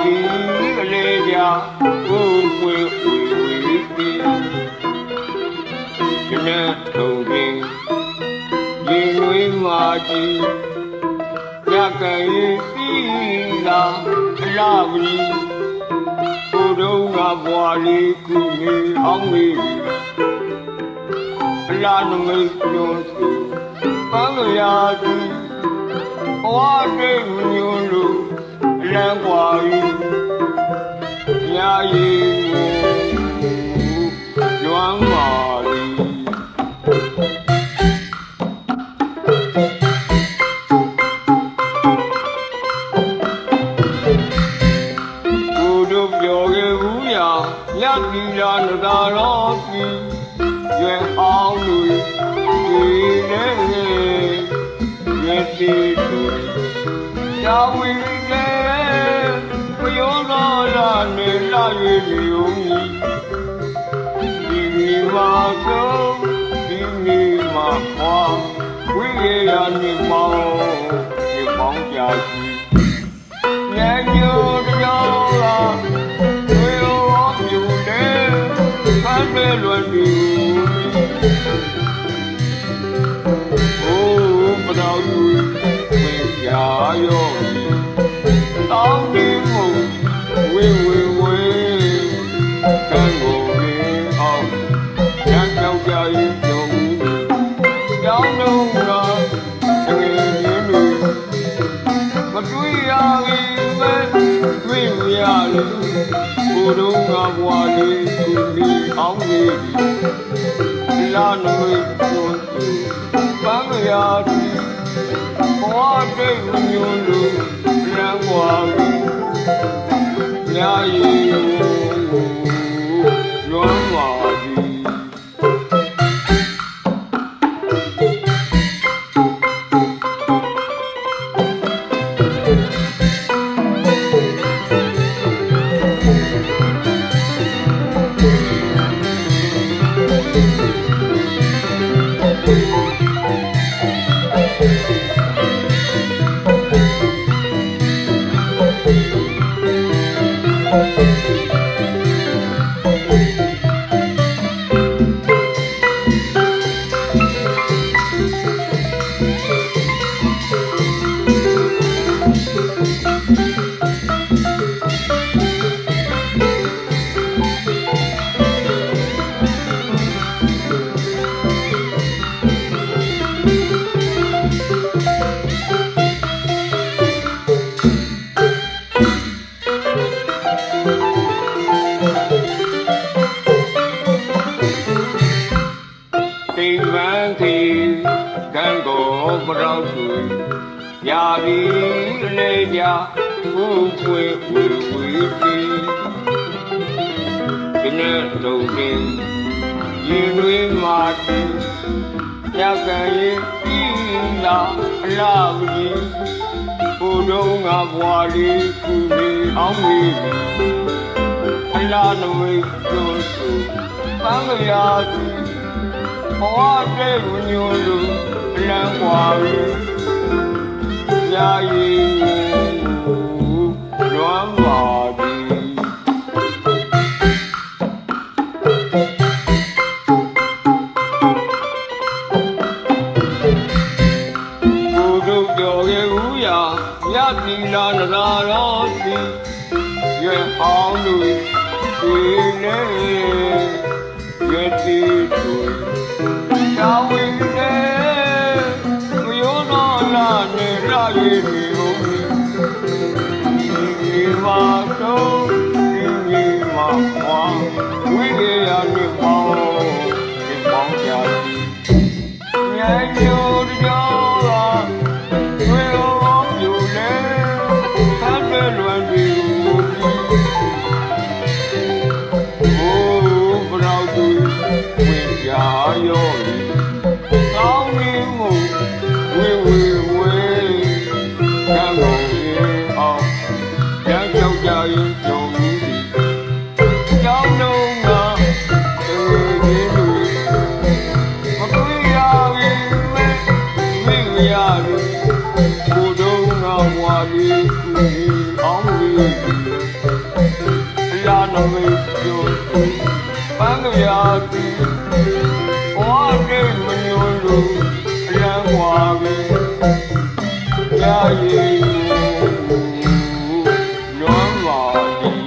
ရာလီကလေးကြကိုဝေဝေဝေတီဒီနေ့ထုံးရင်ရင်ဝေးမာကြီးညကရင်တီလာအလားဝီကိုတော့ငါဘွာလေးခုနေအောင်မေးအလားနမိတ်ပြောစီပန်းရာသူဘဝတွေညွန်လို့ လမ်းကွာဤညာရီကိုလွမ်းမာလီကိုတို့ပြောခဲ့ဘူးရာညတိရာနသာတော်ပြီရွယ်အောင်လူဒီနဲ့ရွယ်တီသူယာဝီလေဘယောတော်လာ နေလာရီမျိုးမီဒီဒီမှာဆုံးဒီနေမှာခွာဝိရေရနေမောင်းဒီပေါင်းကြရှိညညိုကြောလာတွေ့ရောမြူလေဖမ်းပဲလွန်ပြီအိုးပတော်သူဝင်ကြာရောတောင်းဒီမုံဝေ တော့ငါဘွားလေးသူလေးအောင်နေပြီလာနွေကိုသူပန်းရသည်ဘွားတဲ့ညွန်လို့လမ်းကွာဘူးညာရီ တိမ်ပန်းခေကံကိုပရောက်သူရာဒီလေကြဘူးဖွေဝေဝေတီဒီနေ့တော့တင်ရင်တွေမာတီညကံရင်ပြီးလာအလားကြီးကိုတော့ငါဘွားလေးကူနေအောင်မေးအလားနမိတ်ပြောသူပန်းရာသူ ဘဝတဲ့ညိုလူလမ်းကွာရီညာရီလွမ်းပါသည်ကိုတို့ပြောခဲ့ဦးရာမြတ်တိလာနရာတော်သည်ရွယ်ဟောင်းလူဒီနေရွယ်တီသူ တာဝိနေမယောနာလာနေရာရီမီဟုဒီမာတော့ဒီဒီမာဝါဝိရေယာနေပေါင်းဒီပေါင်းကြညညိုကြော ရရီကိုတုံးငါဝါလီကိုအောင်လီတရားနမိတ်ကျော်ပန်းကြရာတီဘောကိမညွန်လို့အရန်ွာပဲကြာရင်ညွန်ပါလေ